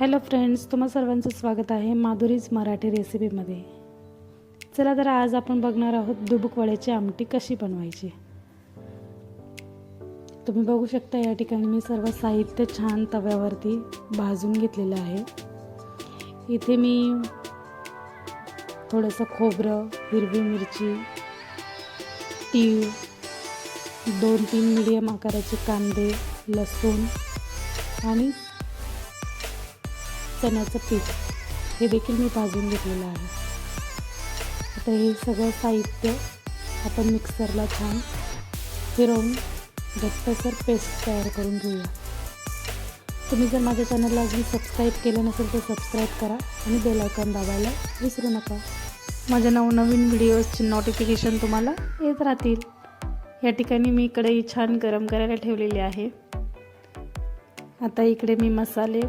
Hello friends तुम्हा सर्वांचं स्वागत आहे माधुरीज मराठी रेसिपीमध्ये. चला तर आज आपण बघणार आहोत दुबुकवड्याची आमटी कशी बनवायची. तुम्ही बघू शकता या ठिकाणी मी सर्व साहित्य छान तव्यावरती भाजून घेतलेलं आहे. इथे मी थोडंसं खोबरं हिरवी मिरची तीळ दोन तीन मिडियम आकाराचे कांदे लसूण आणि चण्याचं पीठ हे देखील मी भाजून घेतलेलं आहे. आता हे सगळं साहित्य आपण मिक्सरला छान फिरवून घट्टसर पेस्ट तयार करून घेऊया. तुम्ही जर माझ्या चॅनलला अजून सबस्क्राईब केलं नसेल तर सबस्क्राईब करा आणि बेलायकॉन दाबायला विसरू नका. माझ्या नवनवीन व्हिडिओजची नोटिफिकेशन तुम्हाला येत राहतील. या ठिकाणी मी कढई छान गरम करायला ठेवलेली आहे. आता इकडे मी मसाले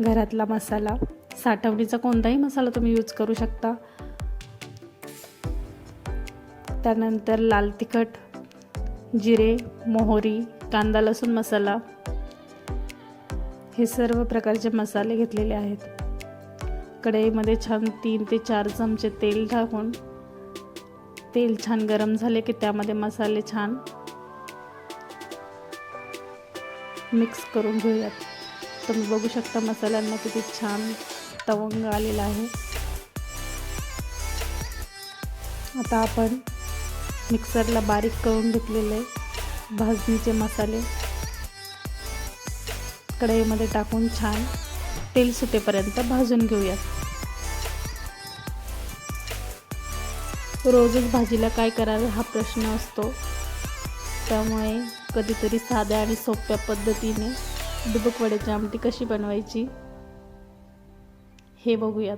घरातला मसाला साठवणीचा कोणताही मसाला तुम्ही यूज करू शकता. त्यानंतर लाल तिखट जिरे मोहरी कांदा लसूण मसाला. हे सर्व प्रकारचे मसाले घेतलेले आहेत. कढईमध्ये छान तीन ते चार चमचे तेल टाकून तेल छान गरम झाले की त्यामध्ये मसाले छान मिक्स करून घेऊयात. तुम्ही बघू शकता मसाल्यांना किती छान तवंग आलेला आहे. आता आपण मिक्सरला बारीक करून घेतलेले भाजणीचे मसाले कढईमध्ये टाकून छान तेल सुटेपर्यंत भाजून घेऊयात. रोजच भाजीला काय करावे हा प्रश्न असतो. त्यामुळे कधीतरी साध्या आणि सोप्या पद्धतीने दुबक वड्याची आमटी कशी बनवायची? हे बघूयात.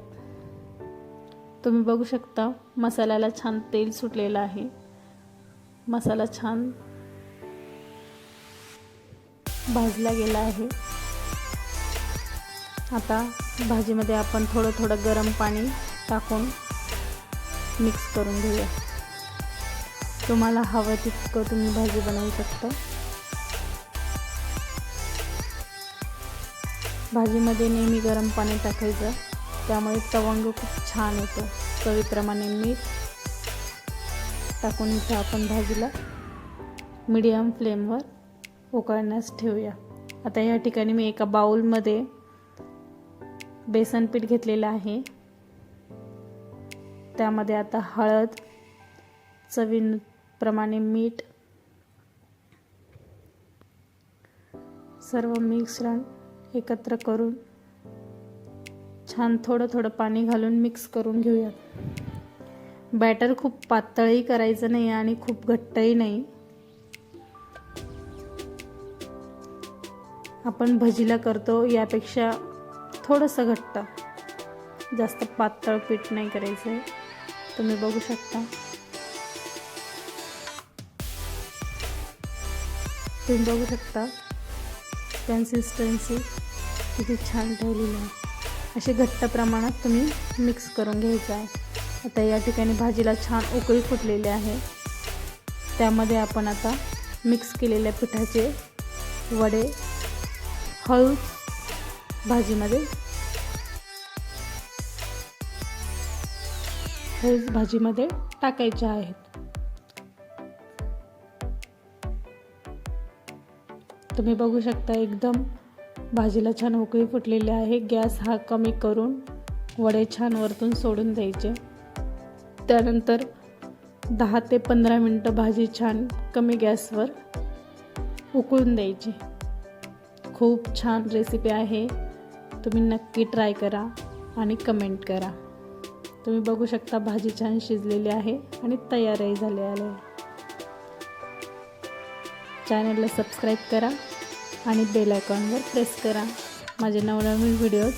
तुम्ही बघू शकता मसाल्याला छान तेल सुटलेलं आहे. मसाला छान भाजला गेला आहे. आता भाजीमध्ये आपण थोडं थोडं गरम पाणी टाकून मिक्स करून घेऊया. तुम्हाला हवं तितकं तुम्ही भाजी बनवू शकता. भाजीमध्ये नेहमी गरम पाणी टाकायचं. त्यामुळे तवंग खूप छान येतो. चवीप्रमाणे मीठ टाकून इथं आपण भाजीला मीडियम फ्लेमवर उकळण्यास ठेवूया. आता या ठिकाणी मी एका बाउलमध्ये बेसन पीठ घेतलेलं आहे. त्यामध्ये आता हळद चवीप्रमाणे मीठ सर्व मिश्रण एकत्र करून छान थोडं थोडं पाणी घालून मिक्स करून घेऊयात. बॅटर खूप पातळही करायचं नाही आणि खूप घट्टही नाही. आपण भजीला करतो यापेक्षा थोडंसं घट्ट. जास्त पातळ पीठ नाही करायचं आहे तुम्ही बघू शकता. तुम्ही बघू शकता. कन्सिस्टन्सी किती छान ठेवलेली आहे. असे घट्ट प्रमाणात तुम्ही मिक्स करून घ्यायचं आहे. आता या ठिकाणी भाजीला छान उकळी फुटलेली आहे. त्यामध्ये आपण आता मिक्स केलेल्या पिठाचे वडे हळू भाजीमध्ये हळूच भाजीमध्ये टाकायचे आहेत. तुम्ही बघू शकता एकदम भाजीला छान उकळी फुटलेली आहे. गॅस हा कमी करून वडे छान वरतून सोडून द्यायचे. त्यानंतर दहा ते पंधरा मिनटं भाजी छान कमी गॅसवर उकळून द्यायची. खूप छान रेसिपी आहे. तुम्ही नक्की ट्राय करा आणि कमेंट करा. तुम्ही बघू शकता भाजी छान शिजलेली आहे आणि तयारही झाले आहे. चॅनलला सबस्क्राईब करा. आणि बेल आयकॉनवर प्रेस करा. माझे नवनवीन व्हिडिओज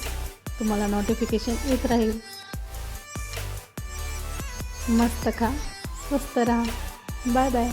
तुम्हाला नोटिफिकेशन येत राहील. मस्त खा. स्वस्त राहा. Bye bye